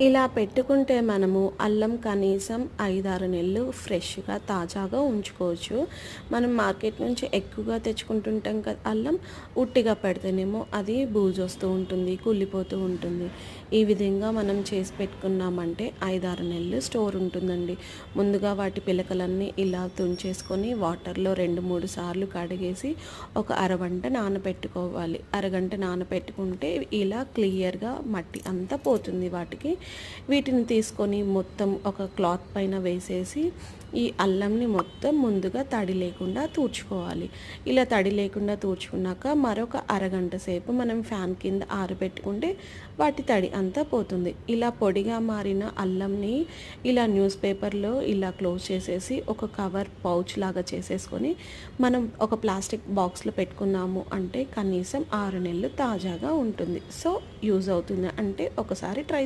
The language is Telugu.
ఇలా పెట్టుకుంటే మనము అల్లం కనీసం ఐదారు నెలలు ఫ్రెష్గా తాజాగా ఉంచుకోవచ్చు. మనం మార్కెట్ నుంచి ఎక్కువగా తెచ్చుకుంటుంటాం కదా అల్లం ఉట్టిగా పెడితేనేమో అది బూజు వస్తూ ఉంటుంది కుళ్ళిపోతూ ఉంటుంది. ఈ విధంగా మనం చేసి పెట్టుకున్నామంటే ఐదారు నెలలు స్టోర్ ఉంటుందండి. ముందుగా వాటి పిలకలన్నీ ఇలా తుంచేసుకొని వాటర్లో రెండు మూడు సార్లు కడిగేసి ఒక అరగంట నానబెట్టుకోవాలి అరగంట నానబెట్టుకుంటే ఇలా క్లియర్గా మట్టి అంతా పోతుంది వాటికి. వీటిని తీసుకొని మొత్తం ఒక క్లాత్ పైన వేసేసి ఈ అల్లంని మొత్తం ముందుగా తడి లేకుండా తూర్చుకోవాలి. ఇలా తడి లేకుండా తూర్చుకున్నాక మరొక అరగంట సేపు మనం ఫ్యాన్ కింద ఆరబెట్టుకుంటే వాటి తడి అంతా పోతుంది. ఇలా పొడిగా మారిన అల్లంని ఇలా న్యూస్ పేపర్లో ఇలా క్లోజ్ చేసేసి ఒక కవర్ పౌచ్ లాగా చేసేసుకొని మనం ఒక ప్లాస్టిక్ బాక్స్లో పెట్టుకున్నాము అంటే కనీసం ఆరు నెలలు తాజాగా ఉంటుంది. సో యూజ్ అవుతుంది అంటే ఒకసారి ట్రై